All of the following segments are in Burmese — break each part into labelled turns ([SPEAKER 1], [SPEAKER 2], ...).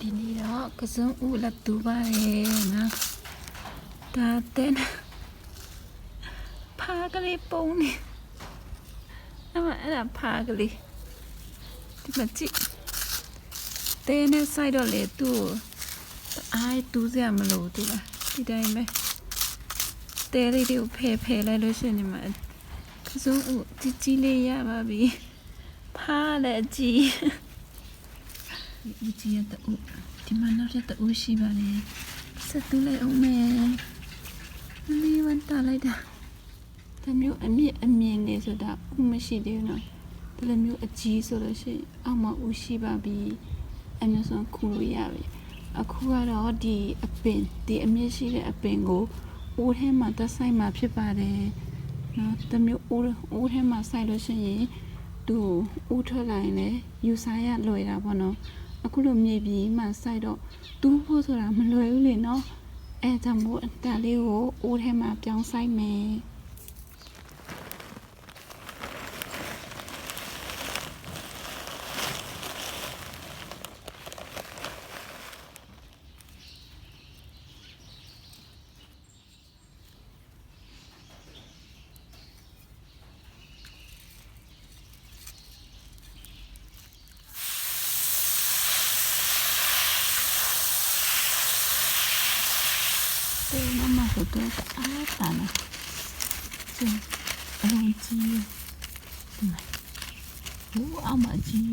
[SPEAKER 1] ဒီနေ့တော့ကစုံဦးလက်တူပါတယ်နော်ဒါတဲ့ဖားကလေးပုံနေအမအဲ့ဒါဖားကလေးဒီမှာကြည့်တဲနဲ့ဆိုင်တော့လေသူ့ကိုအိုင်တူးစရာမလိုသူလားဒီတိုင်းပဲတဲလေးတွေကိုဖယ်ဖယ်လိုက်လို့ရှိရင်ဒီမှာကစုံဦးကြီးကြီးလေးရပါပြီဖားလည်းအကြီး ဒီကြီးရတူဒီမှာနောက်ထပ်တူရှိပါလေဆက်တူလိုက်အောင်မယ်လေးဝန်တာလိုက်တာဒါမျိုးအမြင့်အမြင့်နေဆိုတာဥမရှိသေးဘူးနော်ဒီလိုမျိုးအကြီးဆိုလို့ရှိရင်အောက်မှာဥရှိပါပြီအမျိုးဆုံးခူလို့ရပြီအခုကတော့ဒီအပင်ဒီအမြင့်ရှိတဲ့အပင်ကိုဦးထဲမှာသက်ဆိုင်မှာဖြစ်ပါတယ်နော်ဒါမျိုးဦးဦးထဲမှာဆိုင်လို့ရှိရင်သူဦးထွက်လာရင်လည်းယူဆိုင်ရလွယ်တာပေါ့နော် အခုလိုမြေပြီးမှစိုက်တော့တူးဖို့ဆိုတာမလွယ်ဘူးလေနော်အဲကြောင့်မို့ဒါလေးကိုအိုးထဲမှာပြောင်းစိုက်မယ် ဆိုတော့အားတာနော်ကျန်အလုံးကြီးဒီမှာဘူးအမကြီး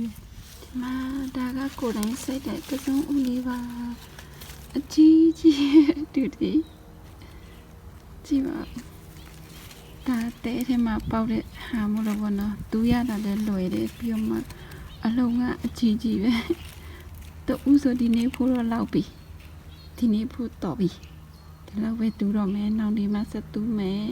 [SPEAKER 1] ဒီမှာဒါကကိုယ်တိုင်စိတ်တဲ့ပြုံးဦးလေးပါအကြီးကြီးတူတီကြည့်ပါဒါတဲထဲမှာပေါက်တဲ့ဟာမို့လို့ဘောနော်သူရတာလည်းလွယ်တယ်ပြီးတော့မှအလုံးကအကြီးကြီးပဲတူဦးဆိုဒီနေ့ဖို့တော့လောက်ပြီဒီနေ့ဖို့တော့ပြီ ဒီလောက်ပဲတူတော့မယ်နောက်ဒီမှာဆက်တူးမယ်